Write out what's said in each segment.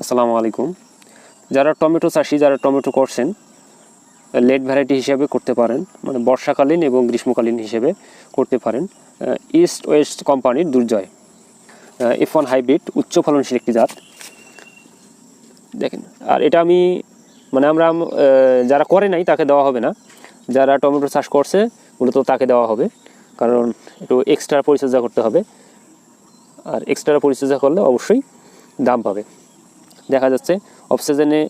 আসসালামু আলাইকুম। যারা টমেটো চাষি, যারা টমেটো করছেন লেট ভ্যারাইটি হিসেবে করতে পারেন মানে বর্ষাকালীন এবং গ্রীষ্মকালীন হিসেবে করতে পারেন ইস্ট ওয়েস্ট কোম্পানির দুর্জয় এফ ওয়ান হাইব্রিড উচ্চ ফলনশীল একটি জাত। দেখেন, আর এটা আমি মানে আমরা যারা করে নাই তাকে দেওয়া হবে না। যারা টমেটো চাষ করছে, মূলত তাকে দেওয়া হবে। কারণ একটু এক্সট্রা পরিচর্যা করতে হবে। আর এক্সট্রা পরিচর্যা করলে অবশ্যই দাম পাবে। দেখা যাচ্ছে অফ সিজনে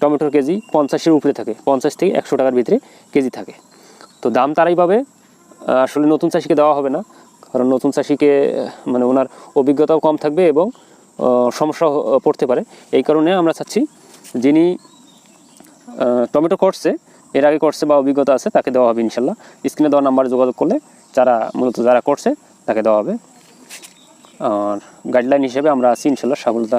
টমেটোর কেজি পঞ্চাশের উপরে থাকে, পঞ্চাশ থেকে একশো টাকার ভিতরে কেজি থাকে। তো দাম তারাই পাবে, আসলে নতুন চাষিকে দেওয়া হবে না, কারণ নতুন চাষিকে মানে ওনার অভিজ্ঞতাও কম থাকবে এবং সমস্যা পড়তে পারে। এই কারণে আমরা চাচ্ছি, যিনি টমেটো করছে, এর আগে করছে বা অভিজ্ঞতা আছে, তাকে দেওয়া হবে ইনশাল্লাহ। স্ক্রিনে দেওয়া নাম্বারে যোগাযোগ করলে যারা, মূলত যারা করছে, তাকে দেওয়া হবে। আর গাইডলাইন হিসেবে আমরা আছি ইনশাল্লাহ, সফলতা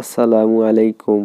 আসসালামু আলাইকুম।